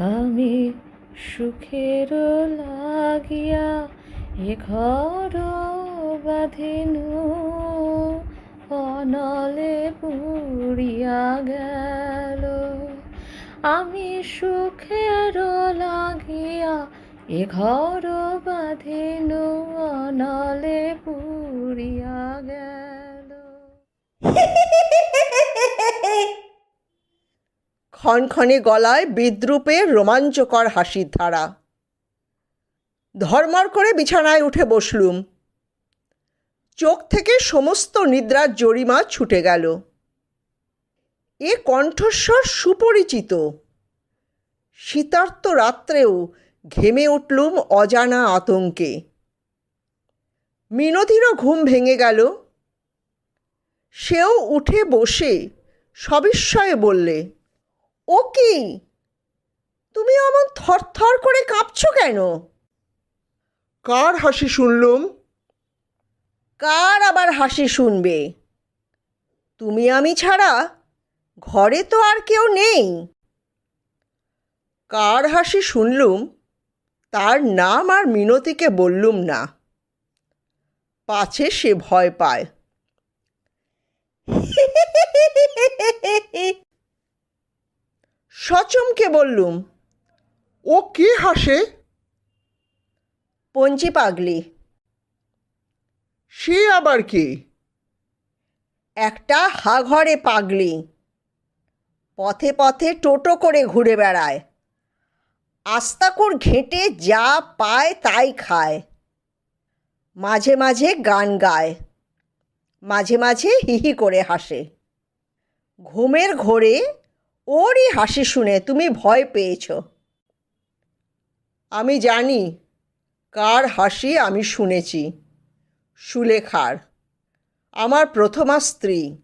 আমি সুখের লাগিয়া এ ঘর বাঁধিনু, অনলে পুড়িয়া গেল। আমি সুখের লাগিয়া এ ঘর বাঁধিনু, অনলে পুড়িয়া গেল। ক্ষণক্ষণে গলায় বিদ্রুপের রোমাঞ্চকর হাসির ধারা। ধর্মর করে বিছানায় উঠে বসলুম। চোখ থেকে সমস্ত নিদ্রার জরিমা ছুটে গেল। এ কণ্ঠস্বর সুপরিচিত। শীতার্ত রাত্রেও ঘেমে উঠলুম অজানা আতঙ্কে। মিনতিরও ঘুম ভেঙে গেল। সেও উঠে বসে সবিস্ময়ে বললে ও কি? তুমি এমন থরথর করে কাঁপছ কেন? কার হাসি শুনলুম? কার আবার হাসি শুনবে? তুমি আমি ছাড়া ঘরে তো আর কেউ নেই। কার হাসি শুনলুম? তার নাম আর মিনতিকে বললুম না। পাছে সে ভয় পায়। সচমকে বললুম। ও কে হাসে? পঞ্চি পাগলি। সে আবার কে? একটা হাঘরে পাগলি। পথে পথে টোটো করে ঘুরে বেড়ায়। আস্তাকুর ঘেঁটে যা পায় তাই খায়। মাঝে মাঝে গান গায়। মাঝে মাঝে হিহি করে হাসে। ঘুমের ঘোরে ওরই হাসি শুনে তুমি ভয় পেয়েছ। আমি জানি কার হাসি আমি শুনেছি, সুলেখার। আমার প্রথমা স্ত্রী।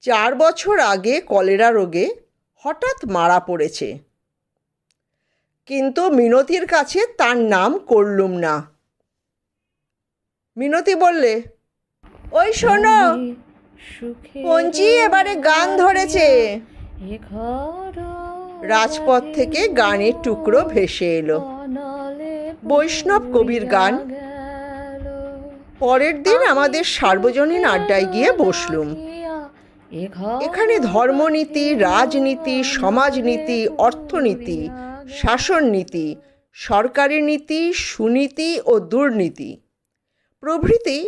চার বছর আগে কলেরা রোগে হঠাৎ মারা পড়েছে। কিন্তু মিনতির কাছে তার নাম করলুম না। মিনতি বললে, ওই শোনো পঞ্চি এবারে গান ধরেছে। রাজপথ থেকে গানের টুকরো ভেসে এলো। বৈষ্ণব কবির গান। পরের দিন আমাদের সার্বজনীন আড্ডায় গিয়ে বসলুম। এখানে ধর্মনীতি রাজনীতি সমাজনীতি অর্থনীতি শাসন নীতি সরকারি নীতি সুনীতি ও দুর্নীতি। প্রভৃতি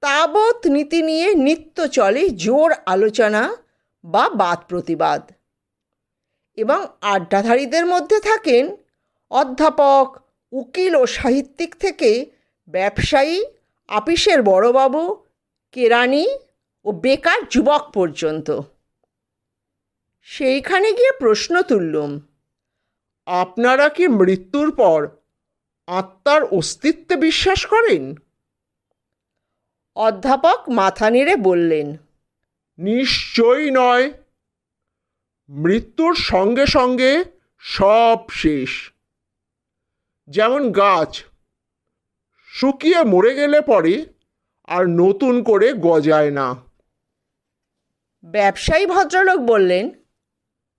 তাবৎ নীতি নিয়ে নিত্য চলে জোর আলোচনা বা বাদ প্রতিবাদ। এবং আড্ডাধারীদের মধ্যে থাকেন অধ্যাপক, উকিল ও সাহিত্যিক থেকে ব্যবসায়ী, আপিসের বড়বাবু কেরানি ও বেকার যুবক পর্যন্ত। সেইখানে গিয়ে প্রশ্ন তুললুম, আপনারা কি মৃত্যুর পর আত্মার অস্তিত্বে বিশ্বাস করেন? অধ্যাপক মাথা নেড়ে বললেন নিশ্চয়ই নয়। মৃত্যুর সঙ্গে সঙ্গে সব শেষ। যেমন গাছ শুকিয়ে মরে গেলে পরে আর নতুন করে গজায় না। ব্যবসায়ী ভদ্রলোক বললেন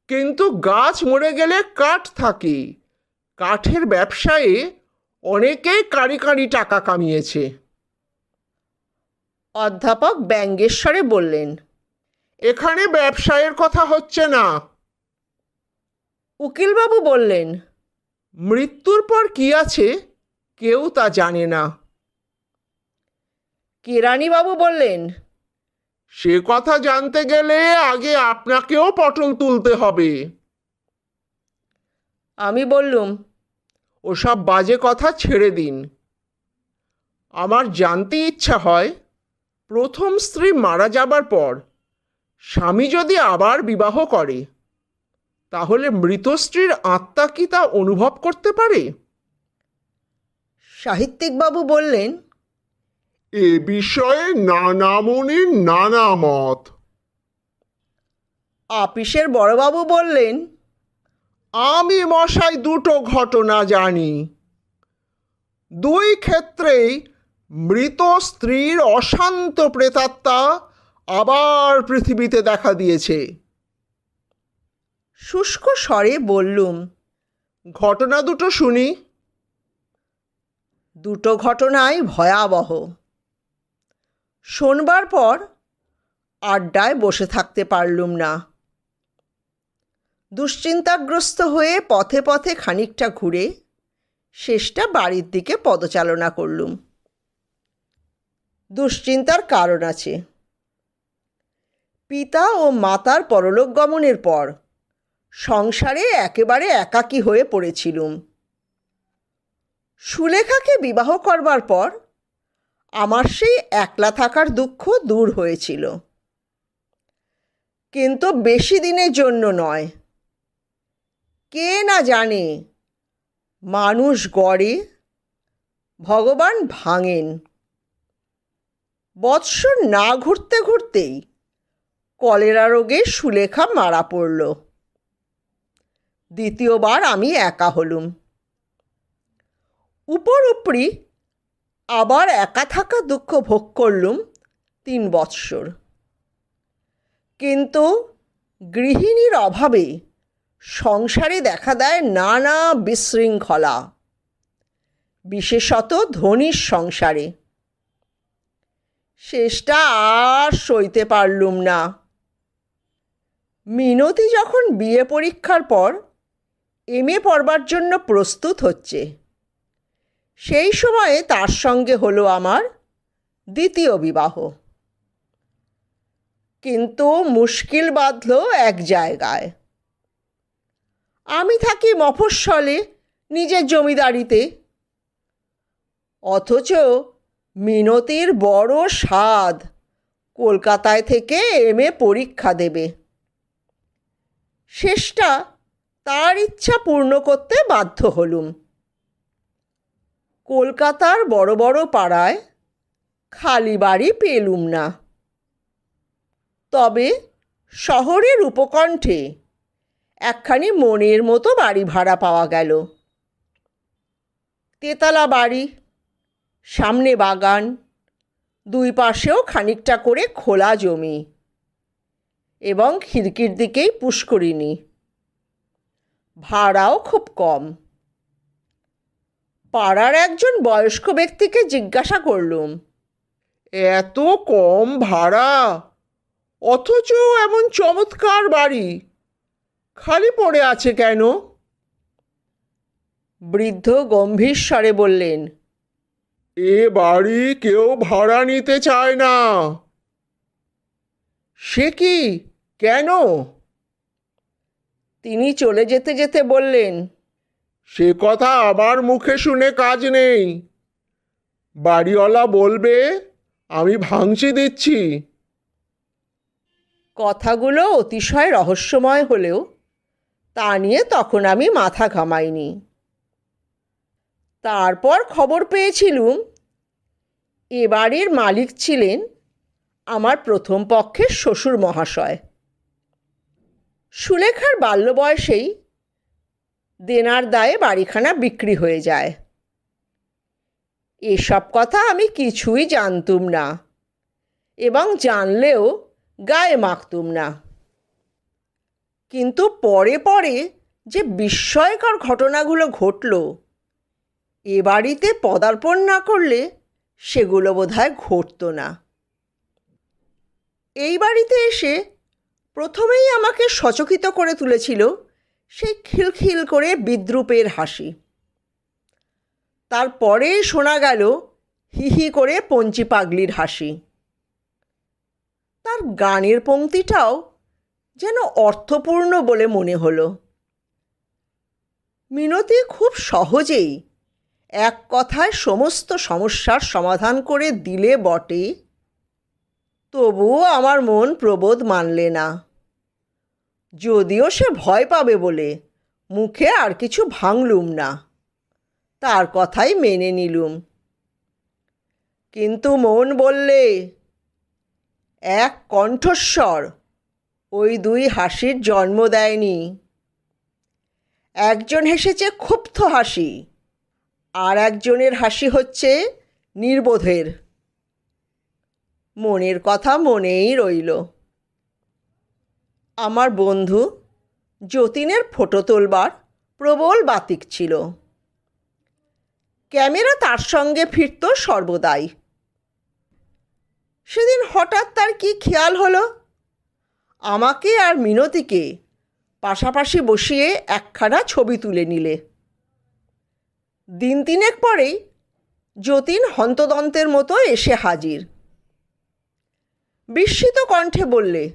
কিন্তু গাছ মরে গেলে কাঠ থাকে। কাঠের ব্যবসায়ে অনেকেই কারি কারি টাকা কামিয়েছে। অধ্যাপক ব্যঙ্গেশ্বরে বললেন এখানে ব্যবসায়ের কথা হচ্ছে না। উকিলবাবু বললেন মৃত্যুর পর কি আছে কেউ তা জানে না। কেরানিবাবু বললেন সে কথা জানতে গেলে আগে আপনাকেও পটল তুলতে হবে। আমি বললুম ওসব বাজে কথা ছেড়ে দিন। আমার জানতে ইচ্ছা হয় প্রথম স্ত্রী মারা যাবার পর স্বামী যদি আবার বিবাহ করে তাহলে মৃত স্ত্রীর আত্মা কি তা অনুভব করতে পারে? সাহিত্যিকবাবু বললেন এ বিষয়ে নানা মনের নানা মত। আপিসের বড়বাবু বললেন আমি মশাই দুটো ঘটনা জানি। দুই ক্ষেত্রেই মৃত স্ত্রীর অশান্ত প্রেতাত্মা আবার পৃথিবীতে দেখা দিয়েছে। শুষ্ক স্বরে বললুম ঘটনা দুটো শুনি। দুটো ঘটনাই ভয়াবহ। শোনবার পর আড্ডায় বসে থাকতে পারলুম না। দুশ্চিন্তাগ্রস্ত হয়ে পথে পথে খানিকটা ঘুরে শেষটা বাড়ির দিকে পদচালনা করলুম। দুশ্চিন্তার কারণ আছে। পিতা ও মাতার পরলোক গমনের পর সংসারে একেবারে একাকী হয়ে পড়েছিলুম। সুলেখাকে বিবাহ করবার পর আমার সেই একলা থাকার দুঃখ দূর হয়েছিল। কিন্তু বেশি দিনের জন্য নয়। কে না জানে, মানুষ গড়ে ভগবান ভাঙেন। বৎসর না ঘুরতে ঘুরতেই কলেরা রোগে সুলেখা মারা পড়ল। দ্বিতীয়বার আমি একা হলুম। উপর উপরি আবার একা থাকা দুঃখ ভোগ করলুম তিন বৎসর। কিন্তু গৃহিণীর অভাবে সংসারে দেখা দেয় নানা বিশৃঙ্খলা, বিশেষত ধনির সংসারে। শেষটা আর সইতে পারলুম না। মিনতি যখন বিয়ে পরীক্ষার পর এম এ পড়বার জন্য প্রস্তুত হচ্ছে, সেই সময়ে তার সঙ্গে হলো আমার দ্বিতীয় বিবাহ। কিন্তু মুশকিল বাঁধল এক জায়গায়। আমি থাকি মফস্বলে, নিজের জমিদারিতে। অথচ মিনতির বড় স্বাদ কলকাতায় থেকে এম এ পরীক্ষা দেবে। শেষটা তার ইচ্ছা পূর্ণ করতে বাধ্য হলুম। কলকাতার বড় বড় পাড়ায় খালি বাড়ি পেলুম না। তবে শহরের উপকণ্ঠে একখানি মনের মতো বাড়ি ভাড়া পাওয়া গেল। তেতলা বাড়ি সামনে বাগান, দুই পাশেও খানিকটা করে খোলা জমি এবং খিড়কির দিকেই পুষ্করিণী। ভাড়াও খুব কম। পাড়ার একজন বয়স্ক ব্যক্তিকে জিজ্ঞাসা করলুম, এত কম ভাড়া? অথচ এমন চমৎকার বাড়ি। খালি পড়ে আছে কেন? বৃদ্ধ গম্ভীর স্বরে বললেন এ বাড়ি কেউ ভাড়া নিতে চায় না। সে কি? কেন? তিনি চলে যেতে যেতে বললেন সে কথা আমার মুখে শুনে কাজ নেই। বাড়িওয়ালা বলবে আমি ভাঙচি দিচ্ছি। কথাগুলো অতিশয় রহস্যময় হলেও তা নিয়ে তখন আমি মাথা ঘামাইনি। তারপর খবর পেয়েছিলুম। এ বাড়ির মালিক ছিলেন আমার প্রথম পক্ষের শ্বশুর মহাশয়। সুলেখার বাল্য বয়সেই দেনার দায়ে বাড়িখানা বিক্রি হয়ে যায়। এসব কথা আমি কিছুই জানতুম না এবং জানলেও গায়ে মাখতুম না। কিন্তু পরে পরে যে বিস্ময়কর ঘটনাগুলো ঘটল এ বাড়িতে পদার্পণ না করলে সেগুলো বোধহয় ঘটতো না। এই বাড়িতে এসে প্রথমেই আমাকে সচকিত করে তুলেছিল সেই খিলখিল করে বিদ্রুপের হাসি। তারপরে শোনা গেল হি হি করে পঞ্চি পাগলির হাসি। তার গানের পংক্তিটাও যেন অর্থপূর্ণ বলে মনে হলো। মিনতি খুব সহজেই এক কথায় সমস্ত সমস্যার সমাধান করে দিলে বটে। তবুও আমার মন প্রবোধ মানলে না। যদিও সে ভয় পাবে বলে, মুখে আর কিছু ভাঙলুম না। তার কথাই মেনে নিলুম। কিন্তু মন বললে, এক কণ্ঠস্বর, ওই দুই হাসির জন্ম দেয়নি। একজন হেসেছে ক্ষুব্ধ হাসি। আর একজনের হাসি হচ্ছে নির্বোধের। মনের কথা মনেই রইল। আমার বন্ধু যতীনের ফটো তোলবার প্রবল বাতিক ছিল। ক্যামেরা তার সঙ্গে ফিরত সর্বদাই। সেদিন হঠাৎ তার কি খেয়াল হলো? আমাকে আর মিনতিকে পাশাপাশি বসিয়ে একখানা ছবি তুলে নিলে। দিন তিনেক পরেই যতীন হন্তদন্তের মতো এসে হাজির। বিস্মিত কণ্ঠে বললে,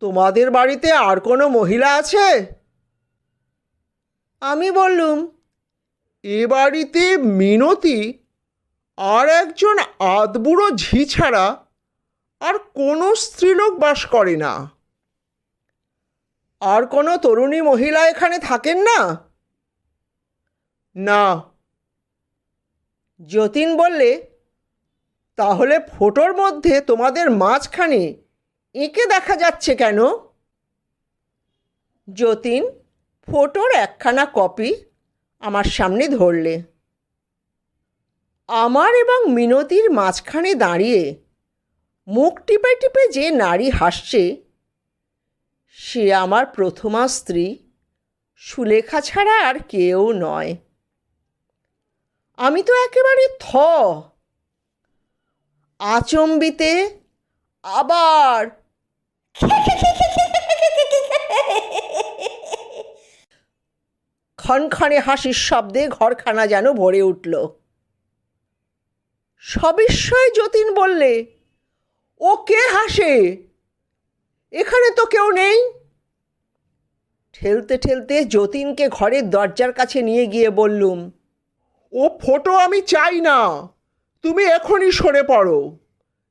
তোমাদের বাড়িতে আর কোনো মহিলা আছে? আমি বললুম, এ বাড়িতে মিনতি আর একজন আদবুড়ো ঝি ছাড়া আর কোনো স্ত্রীলোক বাস করে না। আর কোনো তরুণী মহিলা এখানে থাকেন না? না। যতীন বললে, তাহলে ফোটোর মধ্যে তোমাদের মাঝখানে এঁকে দেখা যাচ্ছে কেন? যতীন ফোটোর একখানা কপি আমার সামনে ধরলে। আমার এবং মিনতির মাঝখানে দাঁড়িয়ে মুখ টিপে টিপে যে নারী হাসছে, সে আমার প্রথমা স্ত্রী সুলেখা ছাড়া আর কেউ নয়। আমি তো একেবারে থ। আচম্বিতে আবার ক্ষণক্ষণে হাসির শব্দে ঘরখানা যেন ভরে উঠল। সবিস্ময় যতীন বললে, ও কে হাসে? এখানে তো কেউ নেই। ঠেলতে ঠেলতে যতীনকে ঘরের দরজার কাছে নিয়ে গিয়ে বললুম ও ফটো আমি চাই না। তুমি এখনই সরে পড়ো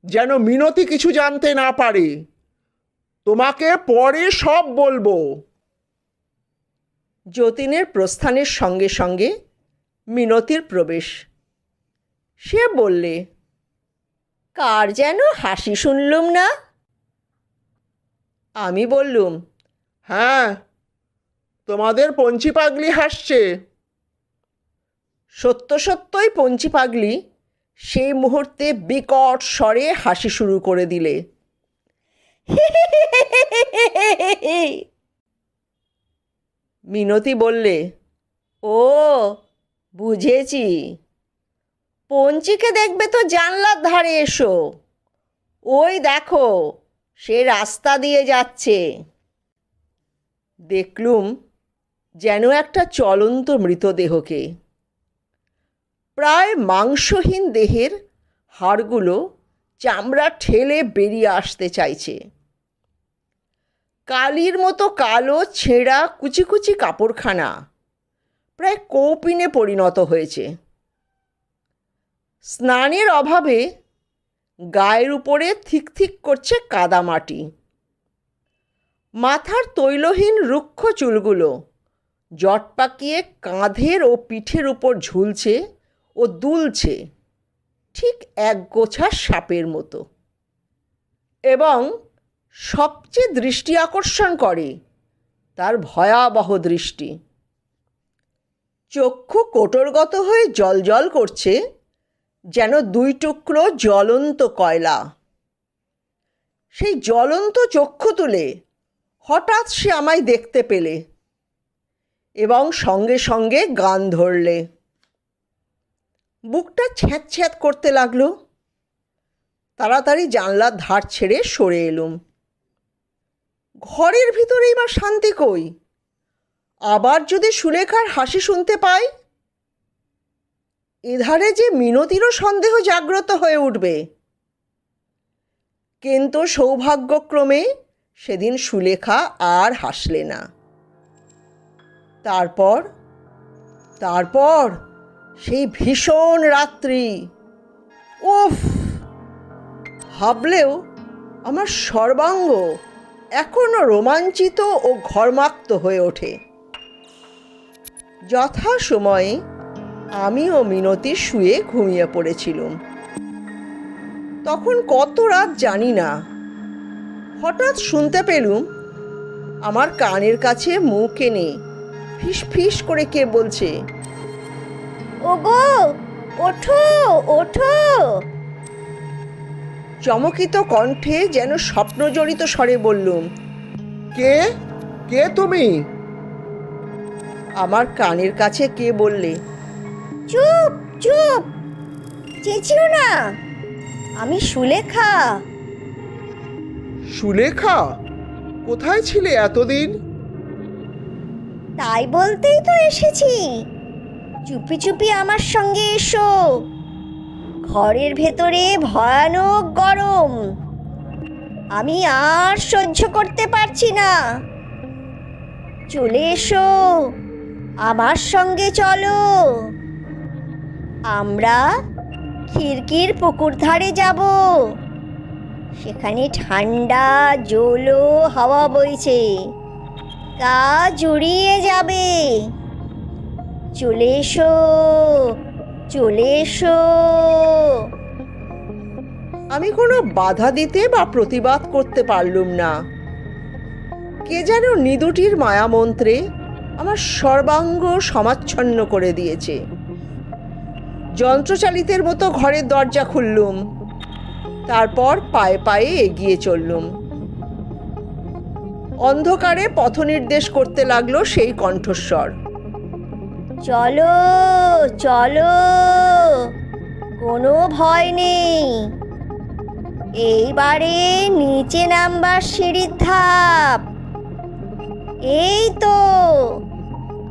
যেন মিনতি কিছু জানতে না পারে। তোমাকে পরে সব বলব। যতীনের প্রস্থানের সঙ্গে সঙ্গে মিনতির প্রবেশ। সে বললে কার যেন হাসি শুনলুম না? আমি বললুম হ্যাঁ তোমাদের পঞ্চি পাগলি হাসছে। সত্য সত্যই পঞ্চি পাগলি সেই মুহূর্তে বিকট স্বরে হাসি শুরু করে দিলে। মিনতি বললে, ও, বুঝেছি। পঞ্চিকে দেখবে তো জানলার ধারে এসো। ওই দেখো, সে রাস্তা দিয়ে যাচ্ছে। দেখলুম যেন একটা চলন্ত মৃতদেহকে। প্রায় মাংসহীন দেহের হাড়গুলো চামড়া ঠেলে বেরিয়ে আসতে চাইছে। কালির মতো কালো, ছেঁড়া কুচি কুচি কাপড়খানা প্রায় কৌপিনে পরিণত হয়েছে। স্নানের অভাবে গায়ের উপরে থিক থিক করছে কাদামাটি মাথার তৈলহীন রুক্ষ চুলগুলো জট পাকিয়ে কাঁধের ও পিঠের উপর ঝুলছে ও দুলছে ঠিক এক গোছা সাপের মতো। এবং সবচেয়ে দৃষ্টি আকর্ষণ করে তার ভয়াবহ দৃষ্টি। চক্ষু কোটরগত হয়ে জলজল করছে, যেন দুই টুকরো জ্বলন্ত কয়লা। সেই জ্বলন্ত চক্ষু তুলে হঠাৎ সে আমায় দেখতে পেলে এবং সঙ্গে সঙ্গে গান ধরলে। বুকটা ছ্যাঁত ছ্যাঁত করতে লাগল। তাড়াতাড়ি জানলার ধার ছেড়ে সরে এলুম। ঘরের ভিতরেই বা শান্তি কই? আবার যদি সুলেখার হাসি শুনতে পাই? এধারে যে মিনতিরও সন্দেহ জাগ্রত হয়ে উঠবে। কিন্তু সৌভাগ্যক্রমে সেদিন সুলেখা আর হাসলে না। তারপর? তারপর? সেই ভীষণ রাত্রি। উফ! ভাবলেও আমার সর্বাঙ্গ এখনও রোমাঞ্চিত ও ঘর্মাক্ত হয়ে ওঠে। যথা সময়ে আমি ও মিনতি শুয়ে ঘুমিয়ে পড়েছিলুম। তখন কত রাত জানি না। হঠাৎ শুনতে পেলুম, আমার কানের কাছে মুখ এনে ফিস ফিস করে কে বলছে ওগো ওঠো ওঠো। চমকিত কণ্ঠে যেন স্বপ্নজড়িত স্বরে বললুম কে? কে তুমি? আমার কানের কাছে কে বললে চুপ চুপ। চেঁচিও না আমি সুলেখা। সুলেখা? কোথায় ছিলে এতদিন? তাই বলতেই তো এসেছি। চুপি চুপি আমার সঙ্গে এসো। ঘরের ভেতরে ভয়ানক গরম। আমি আর সহ্য করতে পারছি না। চলে এসো, আমার সঙ্গে চলো। আমরা খিড়কির পুকুর ধারে যাব। সেখানে ঠান্ডা, জলো হাওয়া বইছে। গা জুড়িয়ে যাবে। চলে এসো চলে এসো। আমি কোনো বাধা দিতে বা প্রতিবাদ করতে পারলুম না। কে যেন নিদুটির মায়ামন্ত্রে আমার সর্বাঙ্গ সমাচ্ছন্ন করে দিয়েছে। যন্ত্রচালিতের মতো ঘরের দরজা খুললুম, তারপর পায়ে পায়ে এগিয়ে চললুম। অন্ধকারে পথনির্দেশ করতে লাগল সেই কণ্ঠস্বর। চলো চলো। কোনো ভয় নেই। এইবারে নিচে নামবার সিঁড়ির ধাপ। এই তো,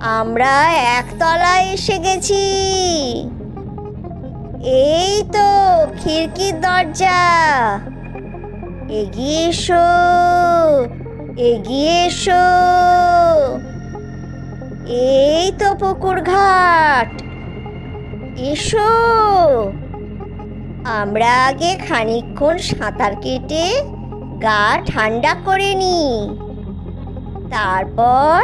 আমরা একতলায় এসে গেছি। এই তো, খিড়কির দরজা। এগিয়ে এসো এগিয়ে এসো। এই তো পুকুর ঘাট। এসো। আমরা আগে খানিকক্ষণ সাঁতার কেটে গা ঠান্ডা করে নি তারপর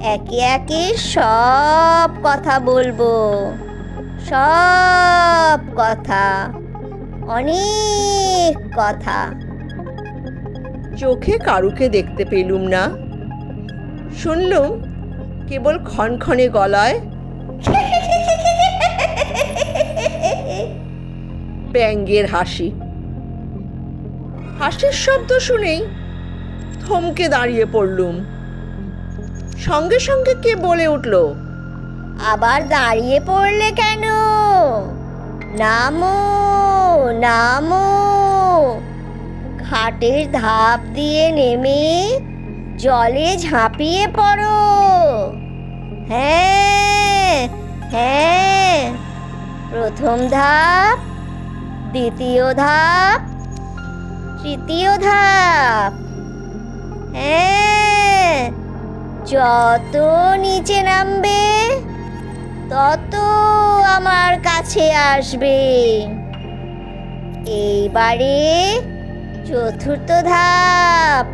একে একে সব কথা বলব। সব কথা। অনেক কথা। চোখে কারুকে দেখতে পেলুম না। শুনলুম কেবল ক্ষণক্ষণে গলায়। ব্যাঙ্গের হাসি। হাসির শব্দ শুনেই থমকে দাঁড়িয়ে পড়লুম। সঙ্গে সঙ্গে কে বলে উঠল, আবার দাঁড়িয়ে পড়লে কেন? নামো নামো। ঘাটের ধাপ দিয়ে নেমে জলে ঝাঁপিয়ে পড়ো। হ্যাঁ হ্যাঁ। প্রথম ধাপ, দ্বিতীয় ধাপ, তৃতীয় ধাপ। হ্যাঁ যত নিচে নামবে, তত আমার কাছে আসবে। এইবারে চতুর্থ ধাপ,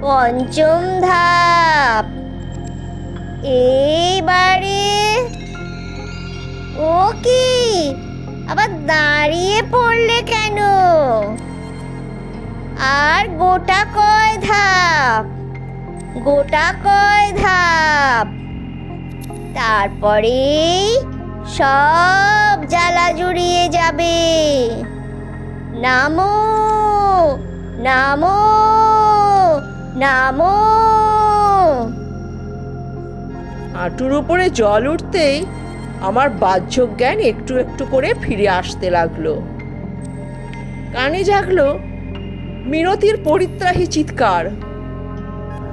পঞ্চম ধাপ। এইবারে ও কি? আবার দাঁড়িয়ে পড়লে কেন? আর গোটা কয় ধাপ? গোটা কয় ধাপ? তারপরে সব জ্বালা জুড়িয়ে যাবে। নামো নামো নামো। হাঁটুর উপরে জল উঠতেই আমার বাহ্য জ্ঞান একটু একটু করে ফিরে আসতে লাগল। কানে জাগলো, মিনতির পরিত্রাহী চিৎকার,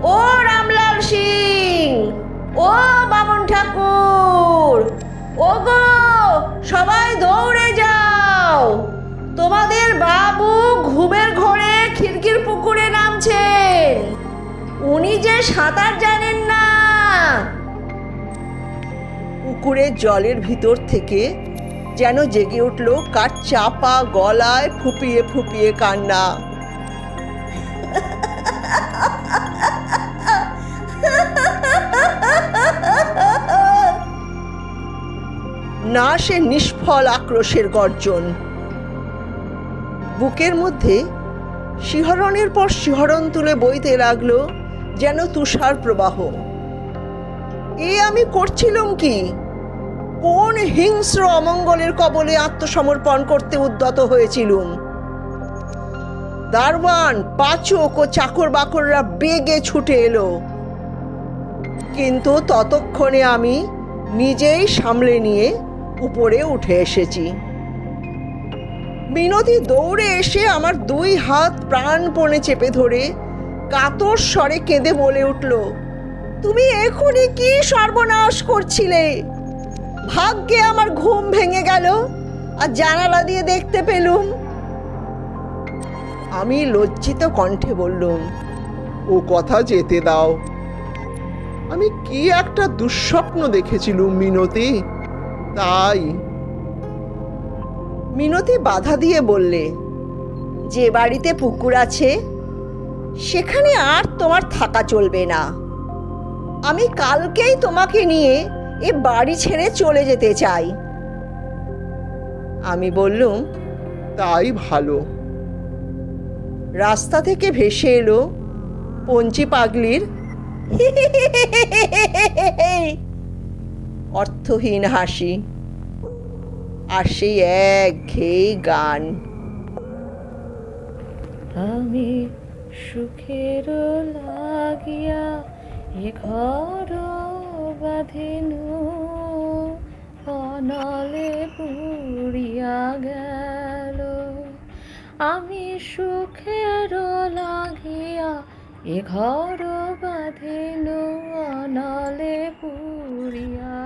ও রামলাল সিং! ও বামন ঠাকুর! ও গো সবাই দৌড়ে যাও! তোমাদের বাবু ঘুমের ঘরে খিড়কির পুকুরে নামছেন। উনি যে সাঁতার জানেন না! পুকুরের জলের ভিতর থেকে যেন জেগে উঠল কার চাপা গলায় ফুপিয়ে ফুপিয়ে কান্না। না, সে নিষ্ফল আক্রোশের গর্জন। বুকের মধ্যে শিহরণের পর শিহরণ তুলে বইতে লাগল যেন তুষার প্রবাহ। এ আমি করছিলাম কি? কোন হিংস্র অমঙ্গলের কবলে আত্মসমর্পণ করতে উদ্যত হয়েছিলুম? দারওয়ান পাচক ও চাকর বাকররা বেগে ছুটে এলো। কিন্তু ততক্ষণে আমি নিজেই সামলে নিয়ে উপরে উঠে এসেছি। মিনতি দৌড়ে এসে আমার দুই হাত প্রাণপণে চেপে ধরে কাতর স্বরে কেঁদে বলে উঠল, তুমি এখনই কি সর্বনাশ করছিলে? ভাগ্যে আমার ঘুম ভেঙে গেল আর জানালা দিয়ে দেখতে পেলুম। আমি লজ্জিত কণ্ঠে বললুম, ও কথা যেতে দাও। আমি কি একটা দুঃস্বপ্ন দেখেছিলুম মিনতি? তাই। মিনতি বাধা দিয়ে বললে, যে বাড়িতে পুকুর আছে, সেখানে আর তোমার থাকা চলবে না। আমি কালকেই তোমাকে নিয়ে এ বাড়ি ছেড়ে চলে যেতে চাই। আমি বললুম তাই ভালো। রাস্তা থেকে ভেসে এলো পঞ্চি পাগলির অর্থহীন হাসি আর সেই এক ঘেয়ে গান। আমি সুখের লাগিয়া এ ঘর বাঁধিনু অনলে পুড়িয়া গেল। আমি সুখের লাগিয়া এ ঘর বাধিনু অনলে পুড়িয়া